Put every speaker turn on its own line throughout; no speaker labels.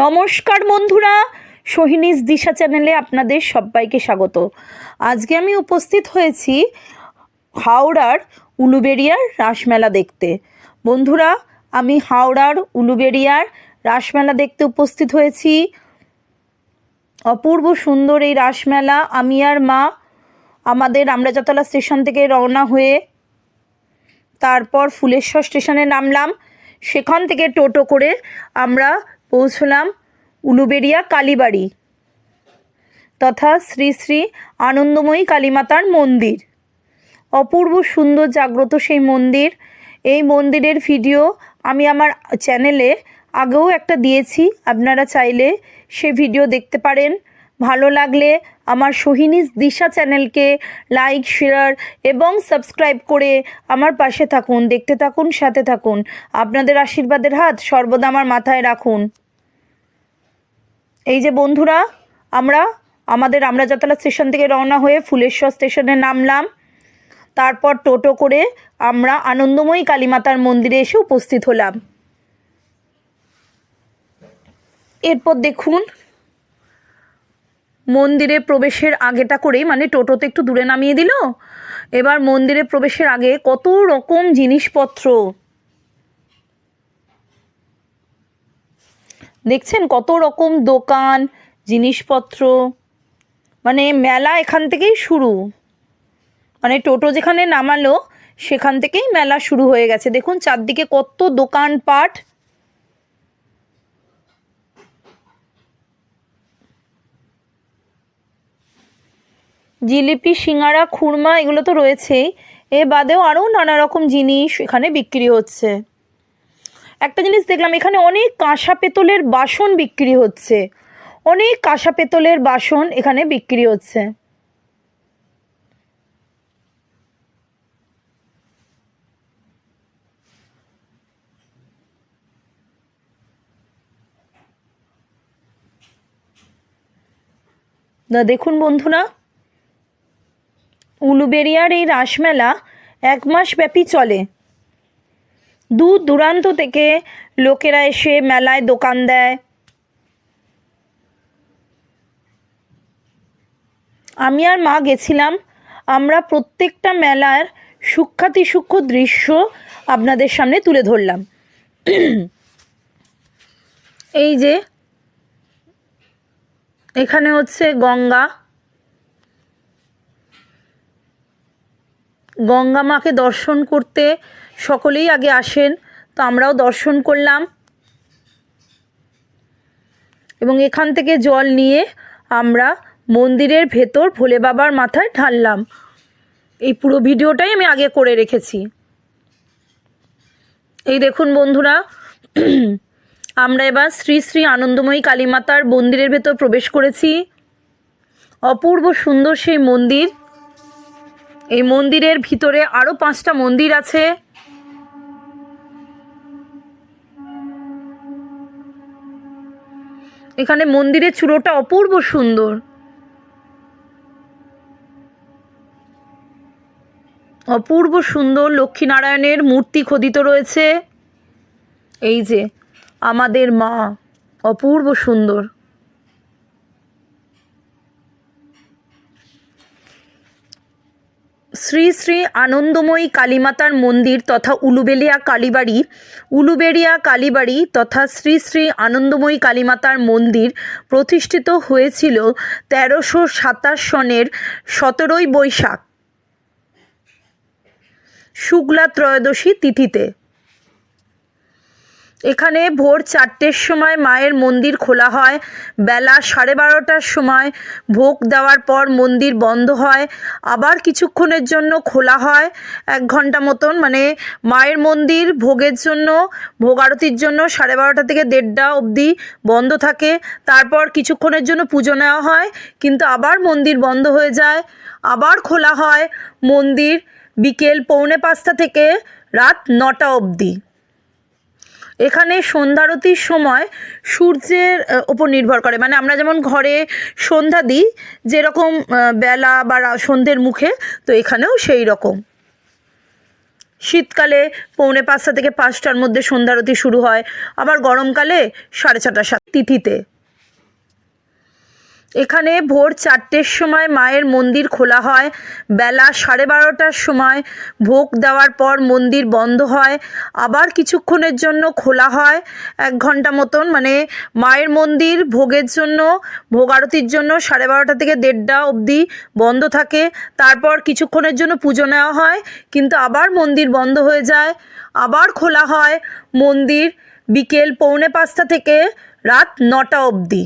নমস্কার বন্ধুরা, সোহিনীস দিশা চ্যানেলে আপনাদের সবাইকে স্বাগত। আজকে আমি উপস্থিত হয়েছি হাওড়ার উলুবেড়িয়ার রাসমেলা দেখতে। বন্ধুরা, আমি হাওড়ার উলুবেড়িয়ার রাসমেলা দেখতে উপস্থিত হয়েছি। অপূর্ব সুন্দর এই রাসমেলা আমি আর মা, আমাদের আমরাজাতলা স্টেশন থেকে রওনা হয়ে তারপর ফুলেশ্বর স্টেশনে নামলাম। সেখান থেকে টোটো করে আমরা পৌঁছলাম উলুবেড়িয়া কালীবাড়ি তথা শ্রী শ্রী আনন্দময়ী কালীমাতার মন্দির। অপূর্ব সুন্দর জাগ্রত সেই মন্দির। এই মন্দিরের ভিডিও আমি আমার চ্যানেলে আগেও একটা দিয়েছি, আপনারা চাইলে সে ভিডিও দেখতে পারেন। ভালো লাগলে আমার সোহিনী দিশা চ্যানেলকে লাইক, শেয়ার এবং সাবস্ক্রাইব করে আমার পাশে থাকুন, দেখতে থাকুন, সাথে থাকুন। আপনাদের আশীর্বাদের হাত সর্বদা আমার মাথায় রাখুন। এই যে বন্ধুরা, আমরা আমাদের আমরা আমরাজাতলা স্টেশন থেকে রওনা হয়ে ফুলেশ্বর স্টেশনে নামলাম। তারপর টোটো করে আমরা আনন্দময়ী কালীমাতার মন্দিরে এসে উপস্থিত হলাম। এরপর দেখুন, মন্দিরে প্রবেশের আগেটা করেই মানে টোটোতে একটু দূরে নামিয়ে দিল। এবার মন্দিরে প্রবেশের আগে কত রকম জিনিসপত্র। দেখছেন কত রকম দোকান, জিনিসপত্র? মানে মেলা এখান থেকেই শুরু। মানে টোটো যেখানে নামালো, সেখান থেকেই মেলা শুরু হয়ে গেছে। দেখুন চারদিকে কত দোকানপাট। জিলিপি, সিঙ্গারা, খুরমা, এগুলো তো রয়েছেই। এ বাদেও আরও নানা রকম জিনিস এখানে বিক্রি হচ্ছে। একটা জিনিস দেখলাম, এখানে অনেক কাঁসা পেতলের বাসন বিক্রি হচ্ছে। অনেক কাঁসা পেতলের বাসন এখানে বিক্রি হচ্ছে। না, দেখুন বন্ধুরা, উলুবেরিয়ার এই রাসমেলা এক মাস ব্যাপী চলে। দূর দূরান্ত থেকে লোকেরা এসে মেলায় দোকান দেয়। আমি আর মা গেছিলাম। আমরা প্রত্যেকটা মেলার সূক্ষাতি সূক্ষ্ম দৃশ্য আপনাদের সামনে তুলে ধরলাম। এই যে এখানে হচ্ছে গঙ্গা। গঙ্গা মাকে দর্শন করতে সকলেই আগে আসেন, তো আমরাও দর্শন করলাম। এবং এখান থেকে জল নিয়ে আমরা মন্দিরের ভেতর ভোলে বাবার মাথায় ঢাললাম। এই পুরো ভিডিওটাই আমি আগে করে রেখেছি। এই দেখুন বন্ধুরা, আমরা এবার শ্রী শ্রী আনন্দময়ী কালীমাতার মন্দিরের ভেতর প্রবেশ করেছি। অপূর্ব সুন্দর সেই মন্দির। এই মন্দিরের ভিতরে আরও পাঁচটা মন্দির আছে। এখানে মন্দিরের চূড়োটা অপূর্ব সুন্দর। অপূর্ব সুন্দর লক্ষ্মীনারায়ণের মূর্তি খোদিত রয়েছে। এই যে, আমাদের মা, অপূর্ব সুন্দর। শ্রী শ্রী আনন্দময়ী কালীমাতার মন্দির তথা উলুবেলিয়া কালীবাড়ি উলুবেড়িয়া কালীবাড়ি তথা শ্রী শ্রী আনন্দময়ী কালীমাতার মন্দির প্রতিষ্ঠিত হয়েছিল তেরোশো সাতাশ সনের সতেরোই বৈশাখ। শুক্লা ত্রয়োদশী তিথিতে। এখানে ভোর চারটের সময় মায়ের মন্দির খোলা হয়। বেলা সাড়ে বারোটার সময় ভোগ দেওয়ার পর মন্দির বন্ধ হয়। আবার কিছুক্ষণের জন্য খোলা হয়। এক ঘণ্টা মতন মানে মায়ের মন্দির ভোগের জন্য, ভোগ আরতির জন্য সাড়ে বারোটা থেকে দেড়টা অবধি বন্ধ থাকে। তারপর কিছুক্ষণের জন্য পুজো নেওয়া হয়, কিন্তু আবার মন্দির বন্ধ হয়ে যায়। আবার খোলা হয় মন্দির বিকেল পৌনে পাঁচটা থেকে রাত নটা অবধি। এখানে সন্ধ্যারতির সময় সূর্যের ওপর নির্ভর করে। মানে আমরা যেমন ঘরে সন্ধ্যা দিই, যেরকম বেলা বা সন্ধ্যের মুখে, তো এখানেও সেই রকম। শীতকালে পৌনে পাঁচটা থেকে পাঁচটার মধ্যে সন্ধ্যারতি শুরু হয়, আবার গরমকালে সাড়ে ছটা সাত তিথিতে। এখানে ভোর চারটের সময় মায়ের মন্দির খোলা হয়। বেলা সাড়ে বারোটার সময় ভোগ দেওয়ার পর মন্দির বন্ধ হয়। আবার কিছুক্ষণের জন্য খোলা হয়। এক ঘণ্টা মতন মানে মায়ের মন্দির ভোগের জন্য, ভোগ আরতির জন্য সাড়ে বারোটা থেকে দেড়টা অবধি বন্ধ থাকে। তারপর কিছুক্ষণের জন্য পুজো নেওয়া হয়, কিন্তু আবার মন্দির বন্ধ হয়ে যায়। আবার খোলা হয় মন্দির বিকেল পৌনে পাঁচটা থেকে রাত নটা অবধি।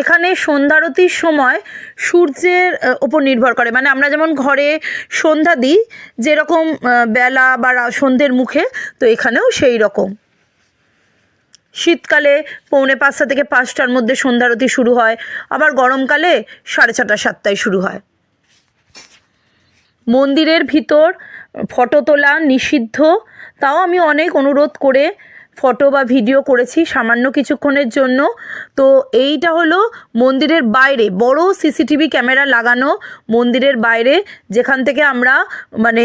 এখানে সন্ধ্যারতির সময় সূর্যের ওপর নির্ভর করে। মানে আমরা যেমন ঘরে সন্ধ্যা দিই, যেরকম বেলা বা সন্ধ্যের মুখে, তো এখানেও সেই রকম। শীতকালে পৌনে পাঁচটা থেকে পাঁচটার মধ্যে সন্ধ্যারতি শুরু হয়, আবার গরমকালে সাড়ে ছটা, সাতটায় শুরু হয়। মন্দিরের ভিতর ফটো তোলা নিষিদ্ধ, তাও আমি অনেক অনুরোধ করে ফটো বা ভিডিও করেছি সামান্য কিছুক্ষণের জন্য। তো এইটা হলো মন্দিরের বাইরে, বড় সিসিটিভি ক্যামেরা লাগানো মন্দিরের বাইরে, যেখান থেকে আমরা মানে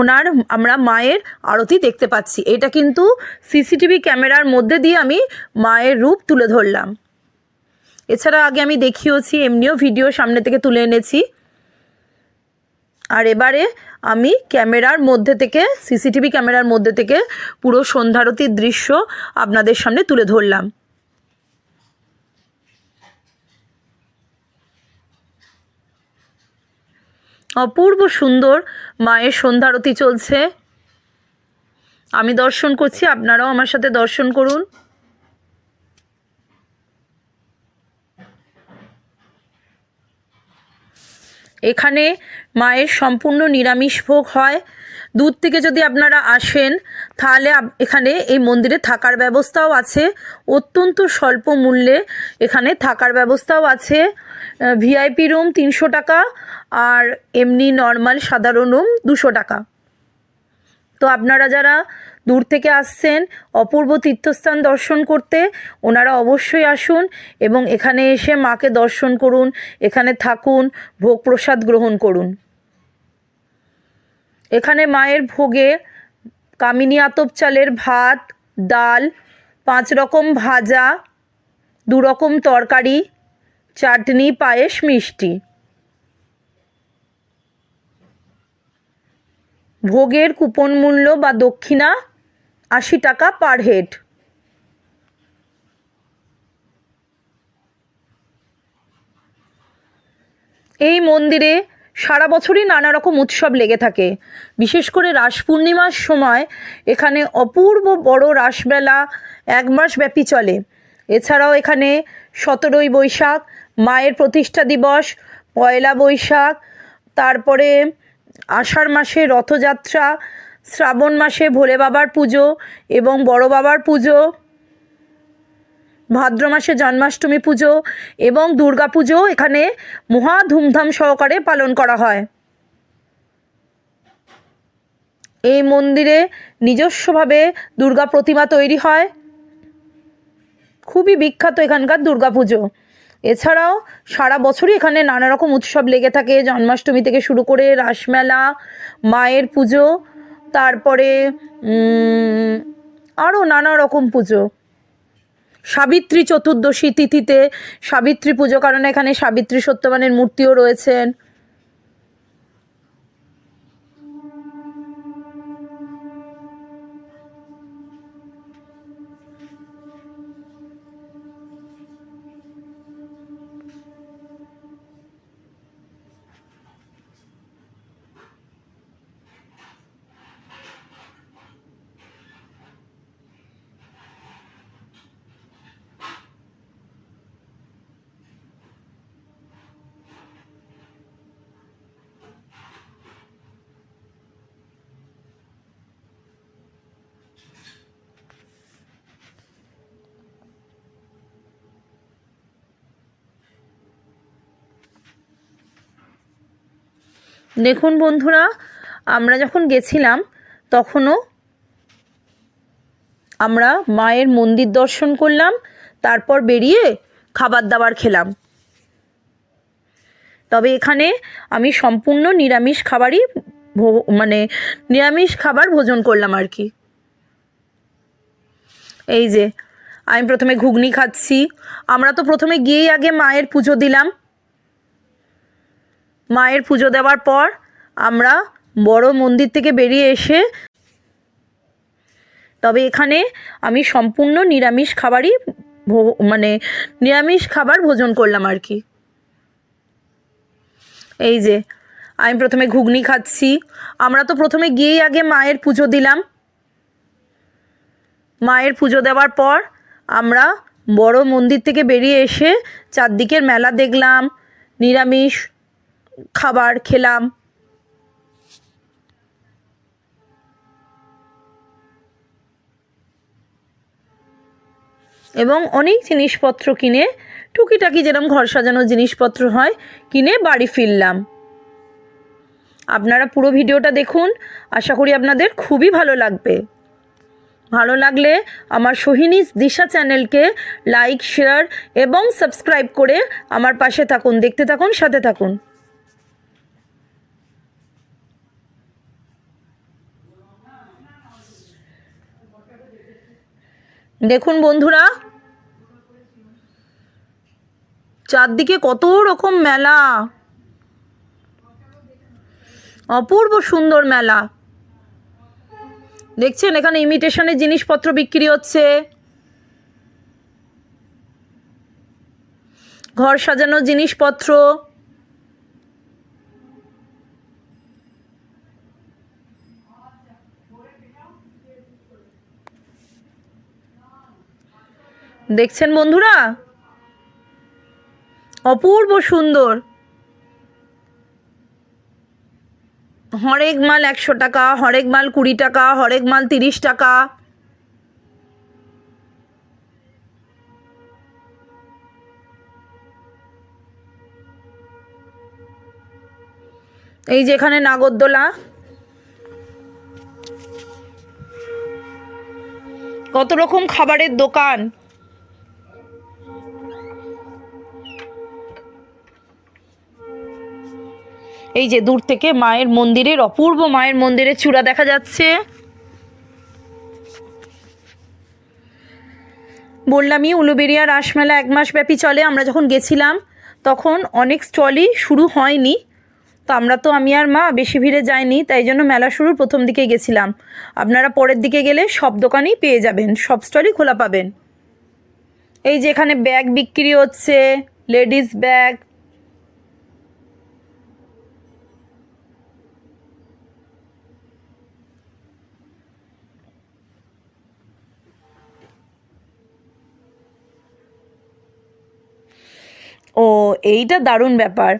ওনার, আমরা মায়ের আরতি দেখতে পাচ্ছি। এটা কিন্তু সিসিটিভি ক্যামেরার মধ্যে দিয়ে আমি মায়ের রূপ তুলে ধরলাম। এছাড়া আগে আমি দেখিয়েছি এমনিও ভিডিও সামনে থেকে তুলে এনেছি। আর এবারে আমি ক্যামেরার মধ্যে থেকে, সিসিটিভি ক্যামেরার মধ্যে থেকে পুরো সন্ধ্যারতির দৃশ্য আপনাদের সামনে তুলে ধরলাম। অপূর্ব সুন্দর মায়ের সন্ধ্যারতি চলছে। আমি দর্শন করছি, আপনারাও আমার সাথে দর্শন করুন। এখানে মায়ের সম্পূর্ণ নিরামিষ ভোগ হয়। দূর থেকে যদি আপনারা আসেন, তাহলে এখানে এই মন্দিরে থাকার ব্যবস্থাও আছে। অত্যন্ত স্বল্প মূল্যে এখানে থাকার ব্যবস্থাও আছে। ভিআইপি রুম তিনশো টাকা আর এমনি নর্মাল সাধারণ রুম দুশো টাকা। তো আপনারা যারা দূর থেকে আসছেন, অপূর্ব তীর্থস্থান দর্শন করতে। ওনারা অবশ্যই আসুন এবং এখানে এসে মাকে দর্শন করুন, এখানে থাকুন, ভোগ প্রসাদ গ্রহণ করুন। এখানে মায়ের ভোগে কামিনী আতপ চালের ভাত, ডাল, পাঁচ রকম ভাজা, দু রকম তরকারি, চাটনি, পায়েস, মিষ্টি। ভোগের কুপন মূল্য বা দক্ষিণা আশি টাকা পার হেড এই মন্দিরে সারা বছরই নানা রকম উৎসব লেগে থাকে। বিশেষ করে রাস পূর্ণিমার সময় এখানে অপূর্ব বড় রাসমেলা এক মাস ব্যাপী চলে। এছাড়াও এখানে সতেরোই বৈশাখ, মায়ের প্রতিষ্ঠা দিবস, পয়লা বৈশাখ, তারপরে আষাঢ় মাসে রথযাত্রা শ্রাবণ মাসে ভোলে বাবার পুজো এবং বড় বাবার পুজো, ভাদ্র মাসে জন্মাষ্টমী পুজো এবং দুর্গা পুজো এখানে মহা ধুমধাম সহকারে পালন করা হয়। এই মন্দিরে নিজস্বভাবে দুর্গা প্রতিমা তৈরি হয়। খুবই বিখ্যাত এখানকার দুর্গা পুজো। এছাড়াও সারা বছরই এখানে নানা রকম উৎসব লেগে থাকে। জন্মাষ্টমী থেকে শুরু করে রাসমেলা, মায়ের পুজো তারপরে আরও নানা রকম পুজো। সাবিত্রী চতুর্দশী তিথিতে সাবিত্রী পুজো, কারণ এখানে সাবিত্রী সত্যবানের মূর্তিও রয়েছেন। দেখুন বন্ধুরা, আমরা যখন গেছিলাম, তখনও আমরা মায়ের মন্দির দর্শন করলাম, তারপর বেরিয়ে খাবার দাবার খেলাম। তবে এখানে আমি সম্পূর্ণ নিরামিষ খাবারই মানে নিরামিষ খাবার ভোজন করলাম আর কি। এই যে, আমি প্রথমে ঘুগনি খাচ্ছি। আমরা তো প্রথমে গিয়েই আগে মায়ের পুজো দিলাম। মায়ের পুজো দেওয়ার পর আমরা বড় মন্দির থেকে বেরিয়ে এসে তবে এখানে আমি সম্পূর্ণ নিরামিষ খাবারই মানে নিরামিষ খাবার ভোজন করলাম আর কি। এই যে, আমি প্রথমে ঘুগনি খাচ্ছি। আমরা তো প্রথমে গিয়েই আগে মায়ের পুজো দিলাম। মায়ের পুজো দেওয়ার পর আমরা বড় মন্দির থেকে বেরিয়ে এসে চারদিকের মেলা দেখলাম, নিরামিষ খাবার খেলাম। এবং অনেক জিনিসপত্র কিনে, টুকিটাকি যেরকম ঘর সাজানোর জিনিসপত্র হয়, কিনে বাড়ি ফিরলাম। আপনারা পুরো ভিডিওটা দেখুন, আশা করি আপনাদের খুবই ভালো লাগবে। ভালো লাগলে আমার সোহিনী দিশা চ্যানেলকে লাইক, শেয়ার এবং সাবস্ক্রাইব করে আমার পাশে থাকুন, দেখতে থাকুন, সাথে থাকুন। দেখুন বন্ধুরা, চারদিকে কত রকম মেলা। অপূর্ব সুন্দর মেলা। দেখছেন, এখানে ইমিটেশনের জিনিসপত্র বিক্রি হচ্ছে। ঘর সাজানোর জিনিসপত্র। দেখছেন বন্ধুরা? অপূর্ব সুন্দর। হরেক মাল একশো টাকা, হরেক মাল কুড়ি টাকা, হরেক মাল তিরিশ টাকা। এই যে এখানে নাগরদোলা। কত রকম খাবারের দোকান। এই যে দূর থেকে মায়ের মন্দিরের, অপূর্ব মায়ের মন্দিরের চূড়া দেখা যাচ্ছে। বললামই উলুবেরিয়া রাসমেলা এক মাস ব্যাপী চলে, আমরা যখন গেছিলাম, তখন অনেক স্টলই শুরু হয়নি। তো আমরা তো, আমি আর মা বেশি ভিড়ে যাইনি, তাই জন্য মেলা শুরুর প্রথম দিকে গেছিলাম। আপনারা পরের দিকে গেলে সব দোকানেই পেয়ে যাবেন, সব স্টলই খোলা পাবেন। এই যে এখানে ব্যাগ বিক্রি হচ্ছে, লেডিস ব্যাগ ও, এইটা দারুণ ব্যাপার।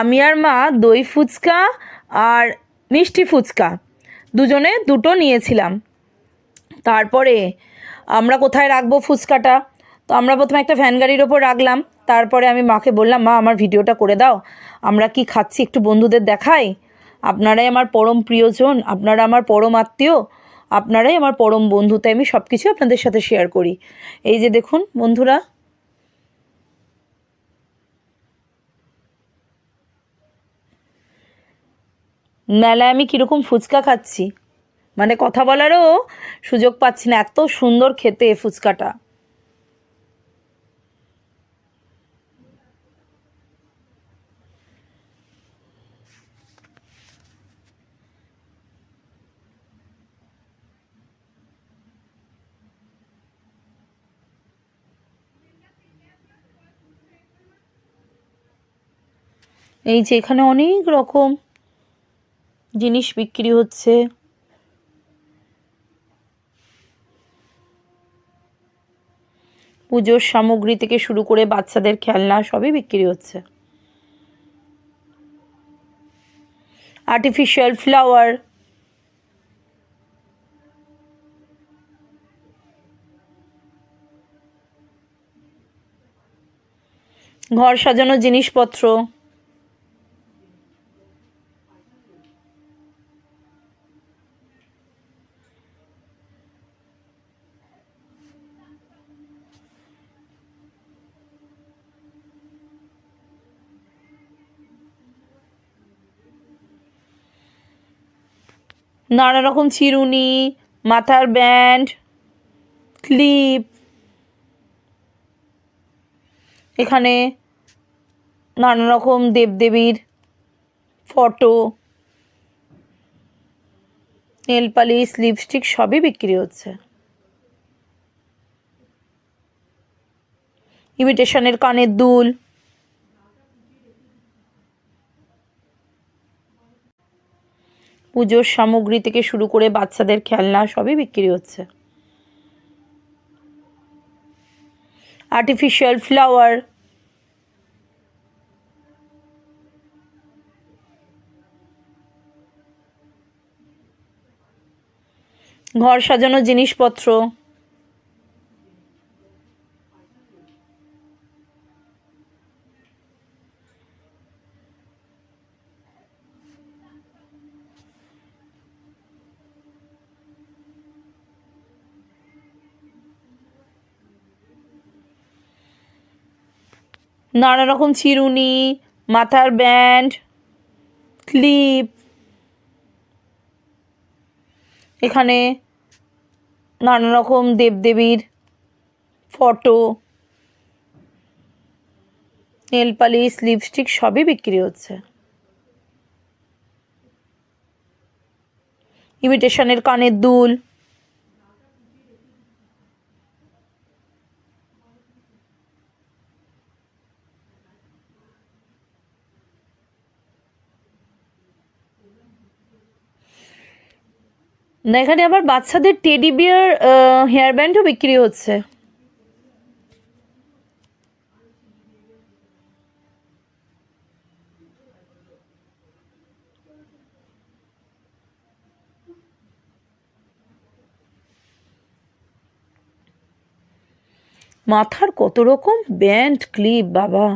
আমি আর মা দই ফুচকা আর মিষ্টি ফুচকা দুজনে দুটো নিয়েছিলাম। তারপরে আমরা কোথায় রাখব ফুচকাটা? তো আমরা প্রথমে একটা ভ্যান গাড়ির ওপর রাখলাম। তারপরে আমি মাকে বললাম, মা, আমার ভিডিওটা করে দাও। আমরা কি খাচ্ছি একটু বন্ধুদের দেখাই? আপনারাই আমার পরম প্রিয়জন, আপনারা আমার পরম আত্মীয়, আপনারাই আমার পরম বন্ধু, তাই আমি সব কিছু আপনাদের সাথে শেয়ার করি। এই যে দেখুন বন্ধুরা মেলায় আমি কীরকম ফুচকা খাচ্ছি? মানে কথা বলারও সুযোগ পাচ্ছি না, এত সুন্দর খেতে ফুচকাটা। এই যে এখানে অনেক রকম জিনিস বিক্রি হচ্ছে। পুজোর সামগ্রী থেকে শুরু করে বাচ্চাদের খেলনা সবই বিক্রি হচ্ছে। আর্টিফিশিয়াল ফ্লাওয়ার ঘর সাজানোর জিনিসপত্র। নানা রকম চিরুনি মাথার ব্যান্ড, ক্লিপ। এখানে নানা রকম দেবদেবীর ফটো নেল পালিশ লিপস্টিক সবই বিক্রি হচ্ছে। ইমিটেশনের কানের দুল। পুজোর সামগ্রী থেকে শুরু করে বাচ্চাদের খেলনা সবই বিক্রি হচ্ছে। আর্টিফিশিয়াল ফ্লাওয়ার ঘর সাজানো জিনিসপত্র। নানা রকম চিরুনি মাথার ব্যান্ড, ক্লিপ। এখানে নানা রকম দেবদেবীর ফটো, নেল পালিশ, লিপস্টিক সবই বিক্রি হচ্ছে। ইমিটেশনের কানের দুল। না, এখানে আবার বাচ্চাদের টেডি বিয়ার হেয়ার ব্যান্ডও বিক্রি হচ্ছে। মাথার কত রকম ব্যান্ড ক্লিপ বাবা।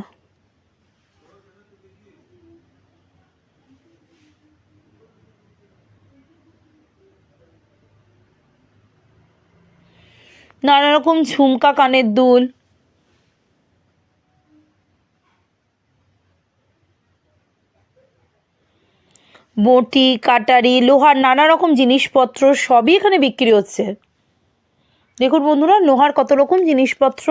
নানা রকম ঝুমকা কানের দুল। বটি, কাটারি, লোহার নানা রকম জিনিসপত্র সবই এখানে বিক্রি হচ্ছে। দেখুন বন্ধুরা, লোহার কত রকম জিনিসপত্র।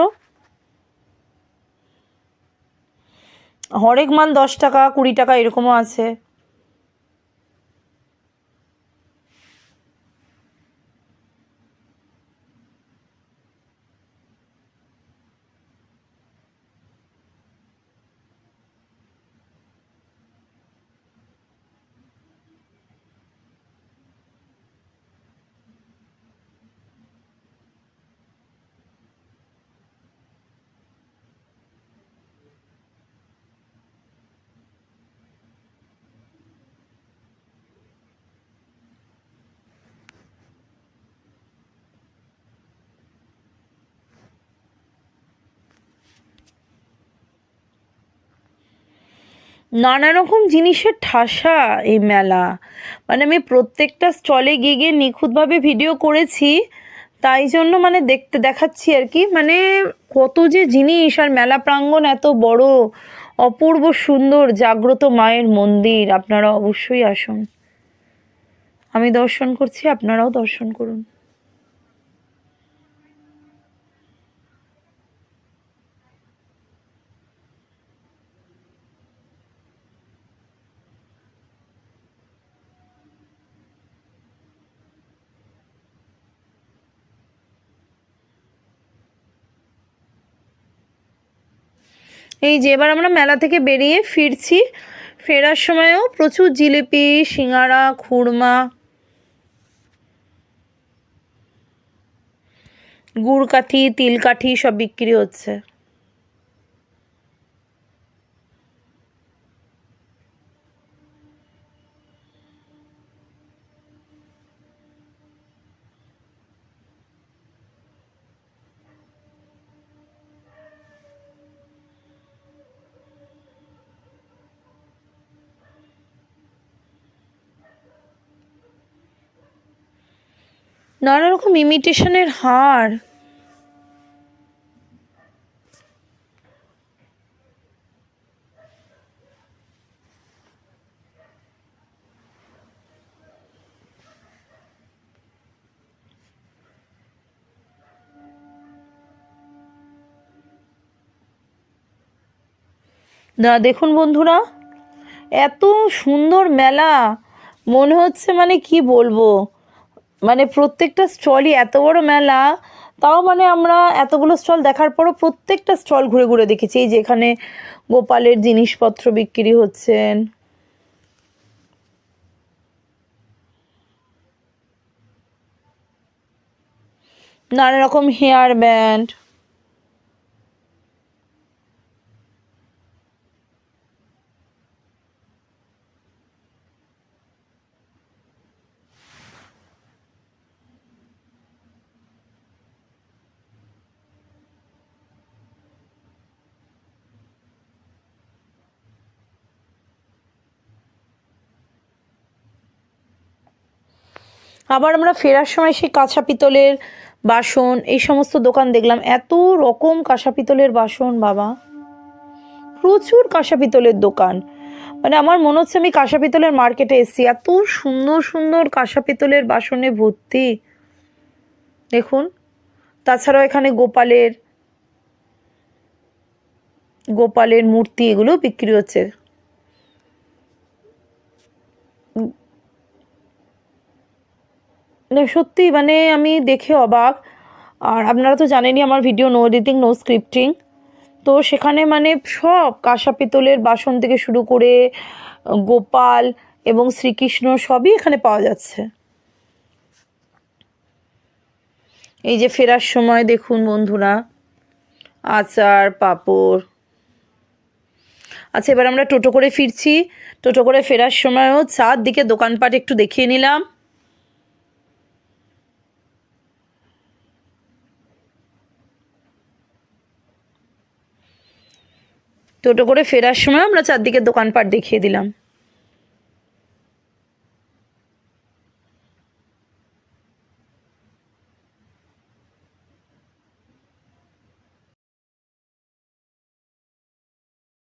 হরেক মাল দশ টাকা, কুড়ি টাকা এরকমও আছে। নানা রকম জিনিসের ঠাসা এই মেলা। মানে আমি প্রত্যেকটা স্টলে গিয়ে গিয়ে নিখুঁতভাবে ভিডিও করেছি, তাই জন্য মানে দেখতে দেখাচ্ছি আর কি। মানে কত যে জিনিস, আর মেলা প্রাঙ্গণ এত বড়, অপূর্ব সুন্দর, জাগ্রত মায়ের মন্দির আপনারা অবশ্যই আসুন। আমি দর্শন করছি, আপনারাও দর্শন করুন। এই যে, এবার আমরা মেলা থেকে বেরিয়ে ফিরছি। ফেরার সময়ও প্রচুর জিলিপি, সিঙ্গারা, খুরমা গুড় কাঠি তিল কাঠি সব বিক্রি হচ্ছে। নানা রকম ইমিটেশনের হার। না দেখুন বন্ধুরা, এত সুন্দর মেলা। মনে হচ্ছে মানে কি বলব? মানে প্রত্যেকটা স্টলই এত বড় মেলা, তাও মানে আমরা এতগুলো স্টল দেখার পরও প্রত্যেকটা স্টল ঘুরে ঘুরে দেখেছি। এই যে এখানে গোপালের জিনিসপত্র বিক্রি হচ্ছেন। নানা রকম হেয়ার ব্যান্ড। আবার আমরা ফেরার সময় সেই কাঁচা পিতলের বাসন, এই সমস্ত দোকান দেখলাম। এত রকম কাঁসা পিতলের বাসন, বাবা। প্রচুর কাঁসা পিতলের দোকান। মানে আমার মনে হচ্ছে আমি কাঁসা পিতলের মার্কেটে এসেছি। এত সুন্দর সুন্দর কাঁসা পিতলের বাসনে ভর্তি। দেখুন, তাছাড়াও এখানে গোপালের গোপালের মূর্তি এগুলো বিক্রি হচ্ছে। সত্যি মানে আমি দেখে অবাক। আর আপনারা তো জানেনই আমার video no editing no scripting তো সেখানে মানে সব কাঁসা পিতলের বাসন থেকে শুরু করে গোপাল এবং শ্রীকৃষ্ণ সবই এখানে পাওয়া যাচ্ছে। এই যে ফেরার সময় দেখুন বন্ধুরা, আচার, পাঁপড়। আচ্ছা এবার আমরা টোটো করে ফিরছি। টোটো করে ফেরার সময়ও চারদিকে দোকানপাট একটু দেখিয়ে নিলাম। টোটো করে ফেরার সময় আমরা চারদিকে দোকানপাট দেখিয়ে দিলাম।